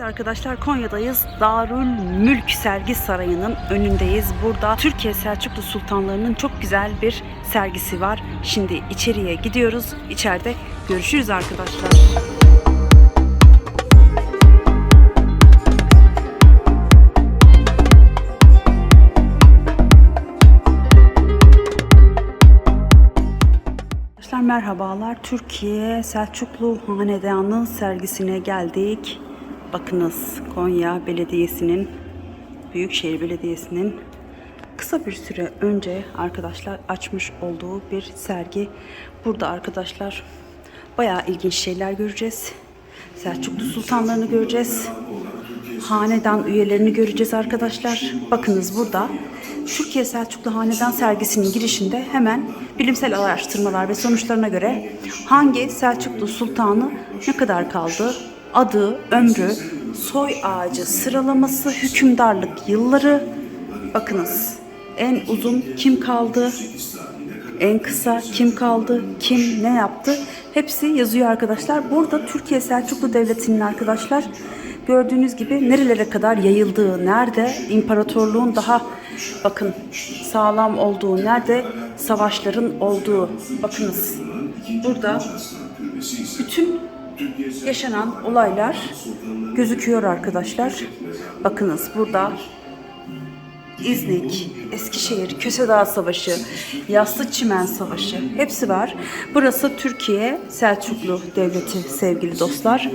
Arkadaşlar Konya'dayız. Darül Mülk Sergi Sarayı'nın önündeyiz. Burada Türkiye Selçuklu Sultanlarının çok güzel bir sergisi var. Şimdi içeriye gidiyoruz. İçeride görüşürüz arkadaşlar. Arkadaşlar merhabalar. Türkiye Selçuklu Hanedanı sergisine geldik. Bakınız Konya Belediyesi'nin Büyükşehir Belediyesi'nin kısa bir süre önce arkadaşlar açmış olduğu bir sergi. Burada arkadaşlar bayağı ilginç şeyler göreceğiz. Selçuklu sultanlarını göreceğiz. Hanedan üyelerini göreceğiz arkadaşlar. Bakınız burada Türkiye Selçuklu Hanedan sergisinin girişinde hemen bilimsel araştırmalar ve sonuçlarına göre hangi Selçuklu sultanı ne kadar kaldı, adı, ömrü, soy ağacı sıralaması, hükümdarlık yılları. Bakınız en uzun kim kaldı, en kısa kim kaldı, kim ne yaptı hepsi yazıyor arkadaşlar. Burada Türkiye Selçuklu Devleti'nin arkadaşlar gördüğünüz gibi nerelere kadar yayıldığı, nerede imparatorluğun daha bakın sağlam olduğu, nerede savaşların olduğu bakınız. Burada bütün yaşanan olaylar gözüküyor arkadaşlar. Bakınız burada İznik, Eskişehir, Kösedağ Savaşı, Yassı Çimen Savaşı hepsi var. Burası Türkiye Selçuklu Devleti sevgili dostlar.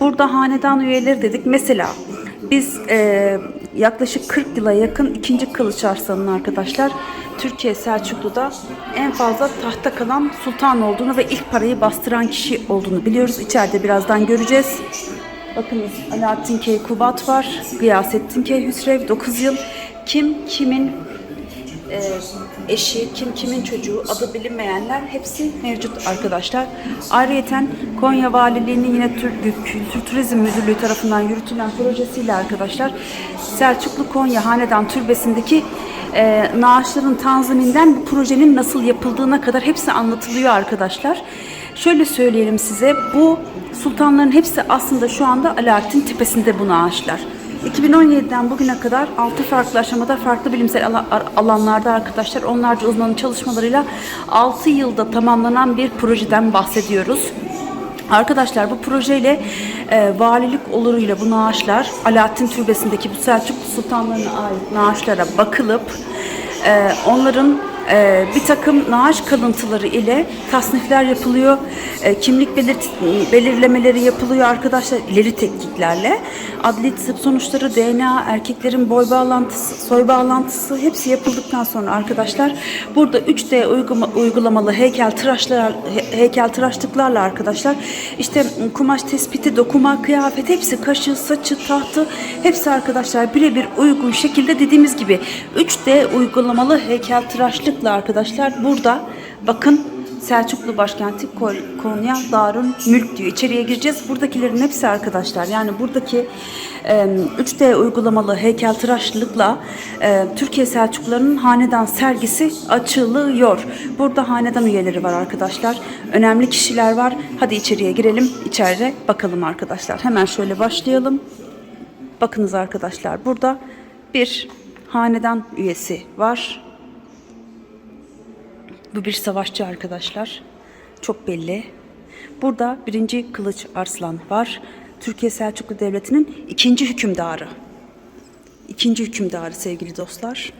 Burada hanedan üyeleri dedik. Mesela biz e, yaklaşık 40 yıla yakın 2. Kılıç Arslan'ın arkadaşlar Türkiye Selçuklu'da en fazla tahta kalan sultan olduğunu ve ilk parayı bastıran kişi olduğunu biliyoruz. İçeride birazdan göreceğiz. Bakınız Alaaddin Keykubat var. Gıyasettin Keyhüsrev 9 yıl. Kim kimin e, eşi, kim kimin çocuğu, adı bilinmeyenler hepsi mevcut arkadaşlar. Ayrıyeten Konya Valiliği'nin yine Türk Kültür Turizm Müdürlüğü tarafından yürütülen projesiyle arkadaşlar Selçuklu Konya Hanedan Türbesi'ndeki e, naaşların tanziminden bu projenin nasıl yapıldığına kadar hepsi anlatılıyor arkadaşlar. Şöyle söyleyelim size bu sultanların hepsi aslında şu anda Alaaddin Tepesi'nde bu naaşlar. 2017'den bugüne kadar 6 farklı aşamada farklı bilimsel ala- ar- alanlarda arkadaşlar onlarca uzmanın çalışmalarıyla 6 yılda tamamlanan bir projeden bahsediyoruz. Arkadaşlar bu projeyle e, valilik oluruyla bu naaşlar Alaaddin Türbesi'ndeki bu Selçuklu sultanlarına ait naaşlara bakılıp e, onların e, bir takım naaş kalıntıları ile tasnifler yapılıyor. E, kimlik belirt belirlemeleri yapılıyor arkadaşlar ileri tekniklerle. Adli tıp sonuçları, DNA, erkeklerin boy bağlantısı, soy bağlantısı hepsi yapıldıktan sonra arkadaşlar burada 3D uygulama, uygulamalı heykel tıraşlar he- heykel tıraşlıklarla arkadaşlar işte kumaş tespiti, dokuma, kıyafet hepsi kaşı, saçı, tahtı hepsi arkadaşlar birebir uygun şekilde dediğimiz gibi 3D uygulamalı heykel tıraşlıkla arkadaşlar burada bakın Selçuklu başkenti Konya Darül Mülk diyor. İçeriye gireceğiz. Buradakilerin hepsi arkadaşlar. Yani buradaki e, 3D uygulamalı heykeltıraşlıkla e, Türkiye Selçuklularının hanedan sergisi açılıyor. Burada hanedan üyeleri var arkadaşlar. Önemli kişiler var. Hadi içeriye girelim. İçeride bakalım arkadaşlar. Hemen şöyle başlayalım. Bakınız arkadaşlar burada bir hanedan üyesi var. Bu bir savaşçı arkadaşlar. Çok belli. Burada birinci Kılıç Arslan var. Türkiye Selçuklu Devleti'nin ikinci hükümdarı. İkinci hükümdarı sevgili dostlar.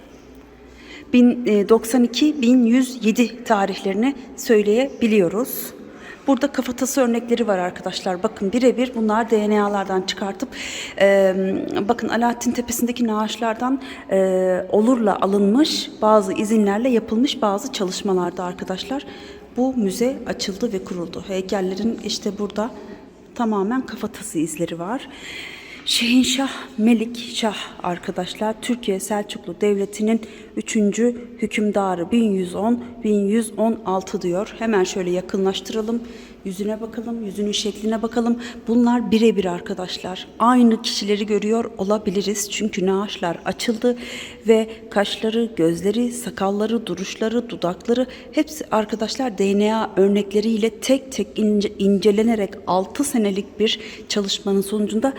e, 1092-1107 tarihlerini söyleyebiliyoruz. Burada kafatası örnekleri var arkadaşlar. Bakın birebir bunlar DNA'lardan çıkartıp e, bakın Alaaddin Tepesi'ndeki naaşlardan e, olurla alınmış bazı izinlerle yapılmış bazı çalışmalarda arkadaşlar. Bu müze açıldı ve kuruldu. Heykellerin işte burada tamamen kafatası izleri var. Şehinşah Melik Şah arkadaşlar Türkiye Selçuklu Devleti'nin 3. hükümdarı 1110-1116 diyor. Hemen şöyle yakınlaştıralım. Yüzüne bakalım, yüzünün şekline bakalım. Bunlar birebir arkadaşlar. Aynı kişileri görüyor olabiliriz. Çünkü naaşlar açıldı ve kaşları, gözleri, sakalları, duruşları, dudakları hepsi arkadaşlar DNA örnekleriyle tek tek ince- incelenerek 6 senelik bir çalışmanın sonucunda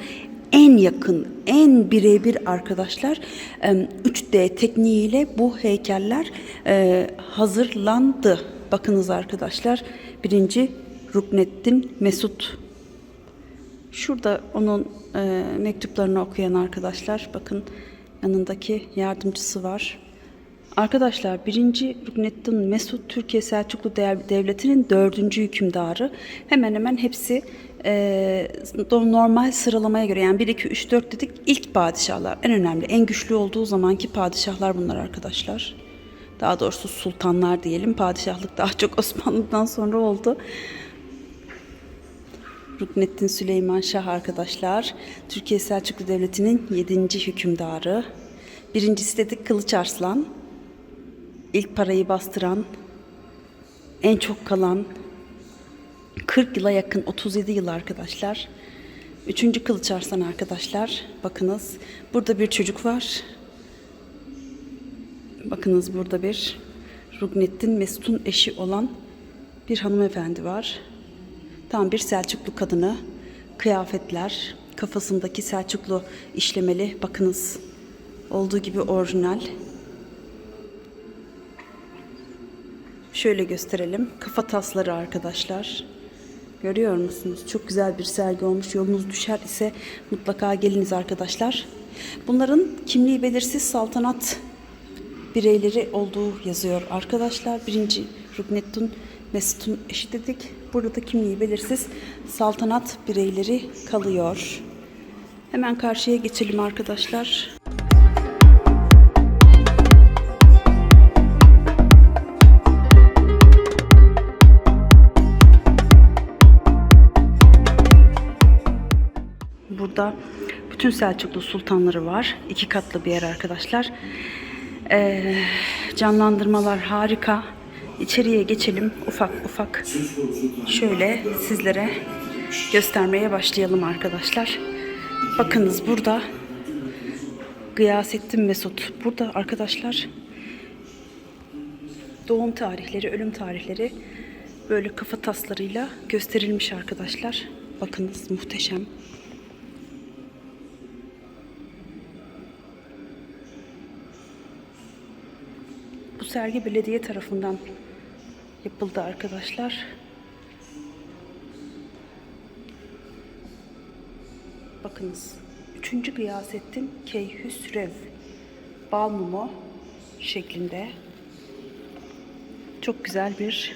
en yakın, en birebir arkadaşlar em, 3D tekniğiyle bu heykeller e, hazırlandı. Bakınız arkadaşlar birinci Rukneddin Mesut. Şurada onun e, mektuplarını okuyan arkadaşlar bakın yanındaki yardımcısı var. Arkadaşlar 1. Rukneddin Mesut Türkiye Selçuklu Dev- Devleti'nin dördüncü hükümdarı. Hemen hemen hepsi e, normal sıralamaya göre yani 1, 2, 3, 4 dedik ilk padişahlar. En önemli, en güçlü olduğu zamanki padişahlar bunlar arkadaşlar. Daha doğrusu sultanlar diyelim. Padişahlık daha çok Osmanlı'dan sonra oldu. Rukneddin Süleyman Şah arkadaşlar. Türkiye Selçuklu Devleti'nin 7. hükümdarı. Birincisi dedik Kılıç Arslan. İlk parayı bastıran, en çok kalan, 40 yıla yakın 37 yıl arkadaşlar. Üçüncü Kılıç Arslan arkadaşlar. Bakınız burada bir çocuk var. Bakınız burada bir Rukneddin Mesut'un eşi olan bir hanımefendi var. Tam bir Selçuklu kadını. Kıyafetler, kafasındaki Selçuklu işlemeli. Bakınız olduğu gibi orijinal. Şöyle gösterelim. Kafa tasları arkadaşlar. Görüyor musunuz? Çok güzel bir sergi olmuş. Yolunuz düşer ise mutlaka geliniz arkadaşlar. Bunların kimliği belirsiz saltanat bireyleri olduğu yazıyor arkadaşlar. Birinci Rukneddin Mesut'un eşi dedik. Burada da kimliği belirsiz saltanat bireyleri kalıyor. Hemen karşıya geçelim arkadaşlar. Burada bütün Selçuklu sultanları var. İki katlı bir yer arkadaşlar. Ee, canlandırmalar harika. İçeriye geçelim ufak ufak. Şöyle sizlere göstermeye başlayalım arkadaşlar. Bakınız burada Gıyasettin Mesut. Burada arkadaşlar doğum tarihleri, ölüm tarihleri böyle kafa taslarıyla gösterilmiş arkadaşlar. Bakınız muhteşem. Bu sergi belediye tarafından yapıldı arkadaşlar. Bakınız. Üçüncü Gıyasettin Keyhüsrev Balmumu şeklinde çok güzel bir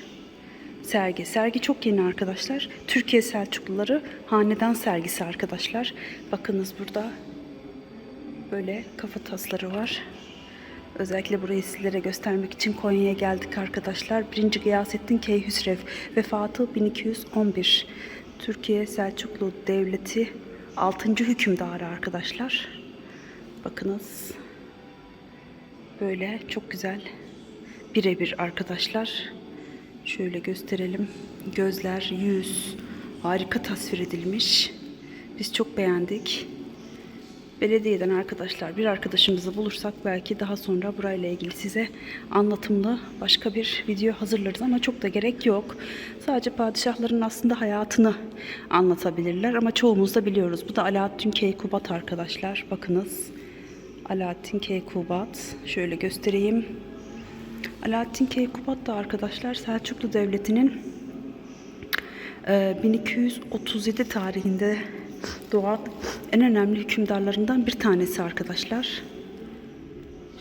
sergi. Sergi çok yeni arkadaşlar. Türkiye Selçukluları Hanedan sergisi arkadaşlar. Bakınız burada böyle kafa tasları var. Özellikle burayı sizlere göstermek için Konya'ya geldik arkadaşlar. 1. Gıyasettin Keyhüsrev vefatı 1211. Türkiye Selçuklu Devleti 6. hükümdarı arkadaşlar. Bakınız. Böyle çok güzel birebir arkadaşlar. Şöyle gösterelim. Gözler, yüz harika tasvir edilmiş. Biz çok beğendik. Belediyeden arkadaşlar bir arkadaşımızı bulursak belki daha sonra burayla ilgili size anlatımlı başka bir video hazırlarız ama çok da gerek yok. Sadece padişahların aslında hayatını anlatabilirler ama çoğumuz da biliyoruz. Bu da Alaaddin Keykubat arkadaşlar. Bakınız. Alaaddin Keykubat. Şöyle göstereyim. Alaaddin Keykubat da arkadaşlar Selçuklu Devleti'nin e, 1237 tarihinde doğan en önemli hükümdarlarından bir tanesi arkadaşlar.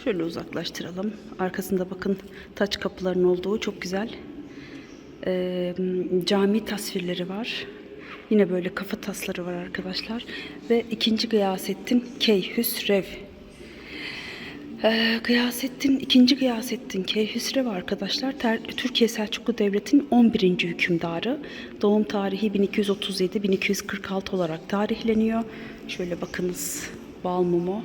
Şöyle uzaklaştıralım. Arkasında bakın taç kapıların olduğu çok güzel e, cami tasvirleri var. Yine böyle kafa tasları var arkadaşlar. Ve ikinci Gıyasettin Keyhüsrev ee, Gıyasettin, ikinci Gıyasettin Keyhüsrev arkadaşlar Ter- Türkiye Selçuklu Devleti'nin 11. hükümdarı. Doğum tarihi 1237-1246 olarak tarihleniyor. Şöyle bakınız bal mumu.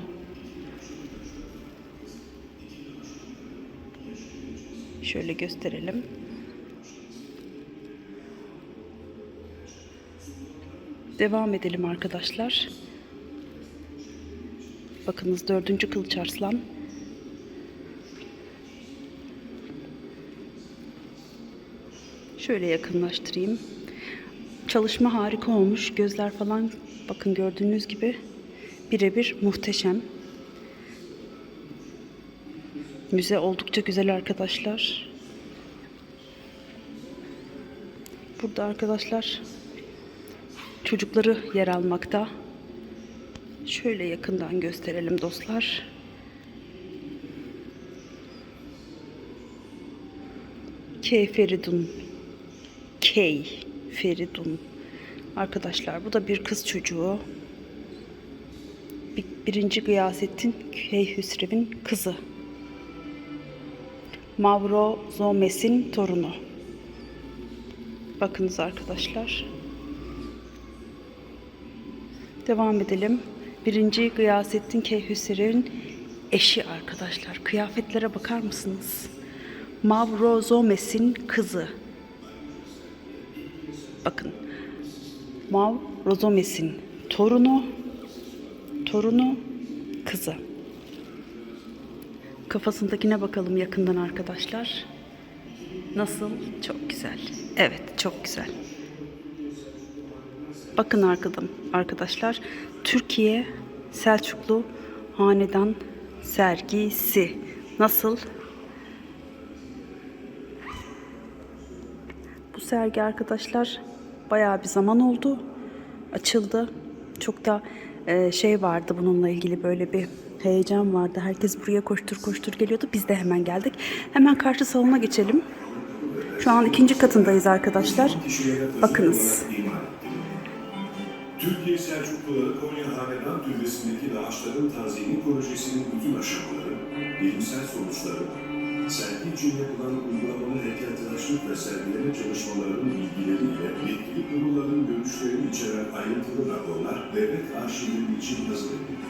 Şöyle gösterelim. Devam edelim arkadaşlar. Bakınız dördüncü Kılıç Arslan. Şöyle yakınlaştırayım. Çalışma harika olmuş. Gözler falan bakın gördüğünüz gibi Birebir muhteşem. Müze oldukça güzel arkadaşlar. Burada arkadaşlar çocukları yer almakta. Şöyle yakından gösterelim dostlar. K. K. Feridun. Arkadaşlar bu da bir kız çocuğu. Bir- Birinci Gıyasettin Keyhüsrev'in kızı. Mavro Zomes'in torunu. Bakınız arkadaşlar. Devam edelim. Birinci Gıyasettin Keyhüsrev'in eşi arkadaşlar. Kıyafetlere bakar mısınız? Mavro Zomes'in kızı. Bakın. Mav Rozomes'in torunu, torunu, kızı. Kafasındakine bakalım yakından arkadaşlar. Nasıl? Çok güzel. Evet, çok güzel. Bakın arkadım arkadaşlar. Türkiye Selçuklu Hanedan sergisi. Nasıl? Bu sergi arkadaşlar bayağı bir zaman oldu. Açıldı. Çok da e, şey vardı bununla ilgili böyle bir heyecan vardı. Herkes buraya koştur koştur geliyordu. Biz de hemen geldik. Hemen karşı salona geçelim. Şu an ikinci katındayız arkadaşlar. Bakınız. Türkiye Selçukluları Konya Hanedan Türbesi'ndeki Naaşların Tanzimi Projesi'nin bütün aşamaları, bilimsel sonuçları, sergi için yapılan uygulamalı heykeltıraşlık ve sergileme çalışmalarının bilgileriyle yetkili kurulların görüşlerini içeren ayrıntılı raporlar devlet arşivleri için hazırlanıyor.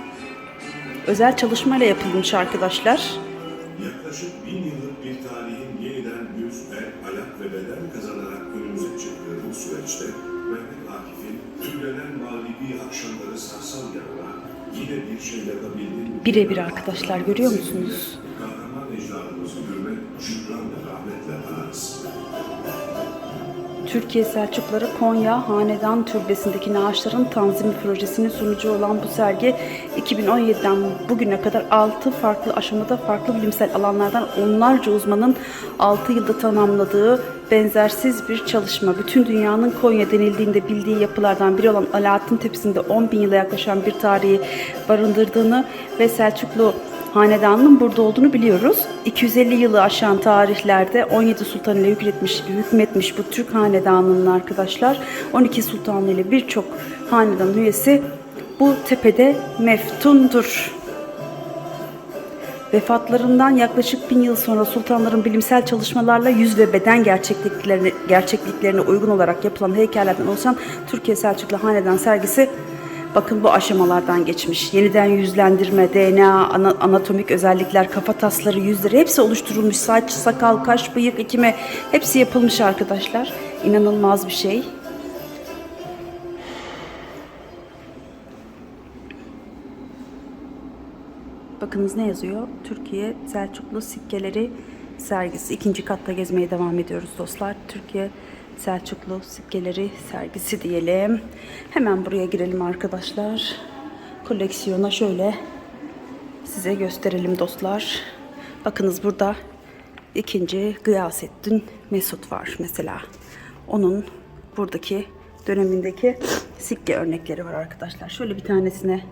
Özel çalışmayla yapılmış arkadaşlar. Yaklaşık bin yıllık bir tarihin yeniden yüz, el, ayak ve beden kazanarak önümüze çıktığı bu süreçte Mehmet Akif'in tümlenen manevi akşamları sarsam yanına yine bir şey yapabildiğini Birebir arkadaşlar görüyor musunuz? Ecdadımızı hürmet, şükran ve rahmetle anarız. Türkiye Selçukları Konya Hanedan Türbesi'ndeki Naaşların Tanzimi Projesi'nin sunucu olan bu sergi 2017'den bugüne kadar 6 farklı aşamada farklı bilimsel alanlardan onlarca uzmanın 6 yılda tamamladığı benzersiz bir çalışma. Bütün dünyanın Konya denildiğinde bildiği yapılardan biri olan Alaaddin Tepesi'nde 10 bin yıla yaklaşan bir tarihi barındırdığını ve Selçuklu hanedanının burada olduğunu biliyoruz. 250 yılı aşan tarihlerde 17 sultan ile hükmetmiş, hükmetmiş bu Türk hanedanının arkadaşlar 12 sultan ile birçok hanedan üyesi bu tepede meftundur. Vefatlarından yaklaşık bin yıl sonra sultanların bilimsel çalışmalarla yüz ve beden gerçekliklerine, gerçekliklerine uygun olarak yapılan heykellerden oluşan Türkiye Selçuklu Hanedan sergisi bakın bu aşamalardan geçmiş. Yeniden yüzlendirme, DNA, ana- anatomik özellikler, kafa tasları, yüzleri hepsi oluşturulmuş. Saç, sakal, kaş, bıyık, ekime hepsi yapılmış arkadaşlar. İnanılmaz bir şey. Bakınız ne yazıyor? Türkiye Selçuklu Sikkeleri sergisi. İkinci katta gezmeye devam ediyoruz dostlar. Türkiye Selçuklu Sikkeleri sergisi diyelim. Hemen buraya girelim arkadaşlar. Koleksiyona şöyle size gösterelim dostlar. Bakınız burada ikinci Gıyasettin Mesut var mesela. Onun buradaki dönemindeki sikke örnekleri var arkadaşlar. Şöyle bir tanesine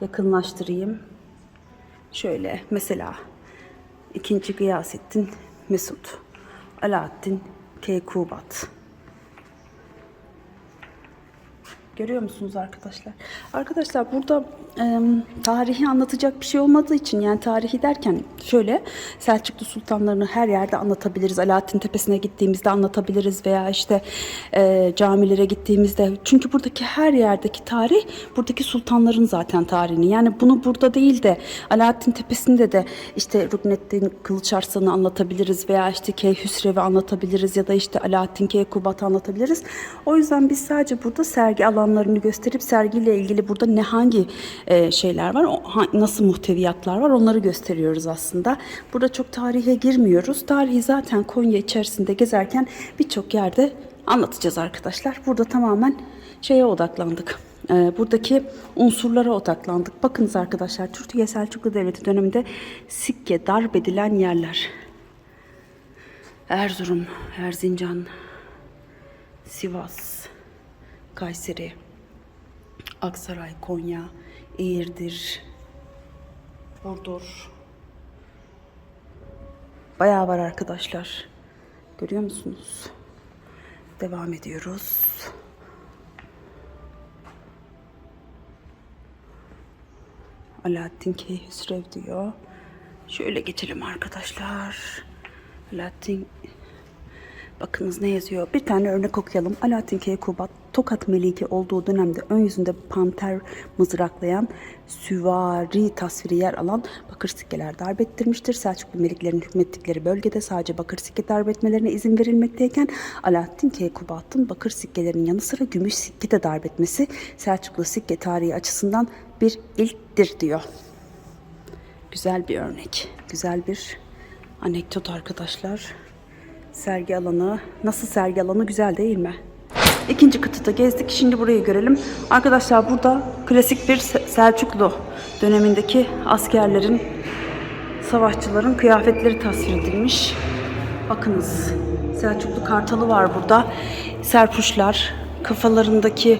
yakınlaştırayım. Şöyle mesela ikinci Gıyasettin Mesut, Alaaddin Keykubat. Görüyor musunuz arkadaşlar? Arkadaşlar burada e, tarihi anlatacak bir şey olmadığı için yani tarihi derken şöyle Selçuklu sultanlarını her yerde anlatabiliriz. Alaaddin Tepesi'ne gittiğimizde anlatabiliriz veya işte e, camilere gittiğimizde. Çünkü buradaki her yerdeki tarih buradaki sultanların zaten tarihini. Yani bunu burada değil de Alaaddin Tepesi'nde de işte Rukneddin Kılıç Arslan'ı anlatabiliriz veya işte Keyhüsrev'i anlatabiliriz ya da işte Alaaddin Keykubat'ı anlatabiliriz. O yüzden biz sadece burada sergi alanlarını gösterip sergiyle ilgili burada ne hangi e, şeyler var, o, ha- nasıl muhteviyatlar var onları gösteriyoruz aslında. Burada çok tarihe girmiyoruz. Tarihi zaten Konya içerisinde gezerken birçok yerde anlatacağız arkadaşlar. Burada tamamen şeye odaklandık. Ee, buradaki unsurlara odaklandık. Bakınız arkadaşlar Türkiye Selçuklu Devleti döneminde sikke darbedilen yerler. Erzurum, Erzincan, Sivas, Kayseri, Aksaray, Konya, Eğirdir, Burdur. Bayağı var arkadaşlar. Görüyor musunuz? Devam ediyoruz. Alaaddin Keyhüsrev diyor. Şöyle geçelim arkadaşlar. Alaaddin Bakınız ne yazıyor. Bir tane örnek okuyalım. Alaaddin Keykubat Tokat Meliki olduğu dönemde ön yüzünde panter mızraklayan süvari tasviri yer alan bakır sikkeler darbettirmiştir. Selçuklu meliklerin hükmettikleri bölgede sadece bakır sikke darbetmelerine izin verilmekteyken Alaaddin Keykubat'ın bakır sikkelerin yanı sıra gümüş sikke de darbetmesi Selçuklu sikke tarihi açısından bir ilktir diyor. Güzel bir örnek. Güzel bir anekdot arkadaşlar. Sergi alanı. Nasıl sergi alanı güzel değil mi? İkinci kıtada gezdik. Şimdi burayı görelim. Arkadaşlar burada klasik bir Se- Selçuklu dönemindeki askerlerin, savaşçıların kıyafetleri tasvir edilmiş. Bakınız Selçuklu kartalı var burada. Serpuşlar, kafalarındaki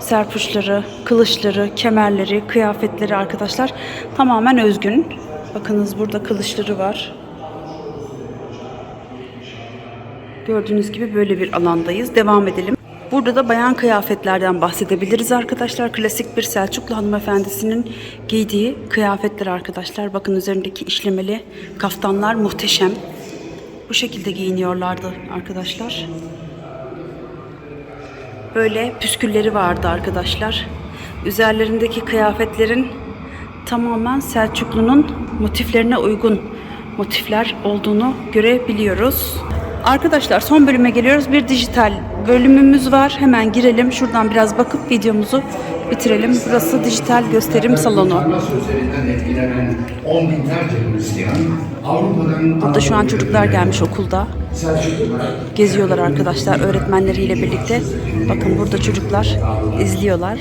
serpuşları, kılıçları, kemerleri, kıyafetleri arkadaşlar tamamen özgün. Bakınız burada kılıçları var. Gördüğünüz gibi böyle bir alandayız. Devam edelim. Burada da bayan kıyafetlerden bahsedebiliriz arkadaşlar. Klasik bir Selçuklu hanımefendisinin giydiği kıyafetler arkadaşlar. Bakın üzerindeki işlemeli kaftanlar muhteşem. Bu şekilde giyiniyorlardı arkadaşlar. Böyle püskülleri vardı arkadaşlar. Üzerlerindeki kıyafetlerin tamamen Selçuklu'nun motiflerine uygun motifler olduğunu görebiliyoruz. Arkadaşlar son bölüme geliyoruz. Bir dijital bölümümüz var. Hemen girelim. Şuradan biraz bakıp videomuzu bitirelim. Burası dijital gösterim salonu. Burada şu an çocuklar gelmiş okulda. Geziyorlar arkadaşlar öğretmenleriyle birlikte. Bakın burada çocuklar izliyorlar.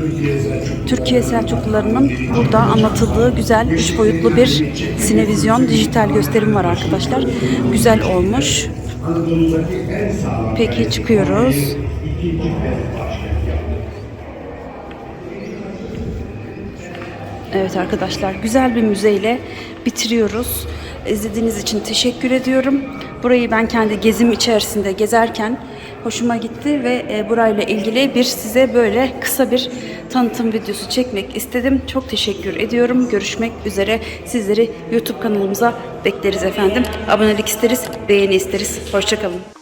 Türkiye Selçuklu Türkiye Selçuklularının burada anlatıldığı güzel üç boyutlu bir sinevizyon dijital gösterim var arkadaşlar. Güzel olmuş. Peki çıkıyoruz. Evet arkadaşlar güzel bir müzeyle bitiriyoruz. İzlediğiniz için teşekkür ediyorum. Burayı ben kendi gezim içerisinde gezerken hoşuma gitti ve e, burayla ilgili bir size böyle kısa bir tanıtım videosu çekmek istedim. Çok teşekkür ediyorum. Görüşmek üzere. Sizleri YouTube kanalımıza bekleriz efendim. Abonelik isteriz, beğeni isteriz. Hoşçakalın.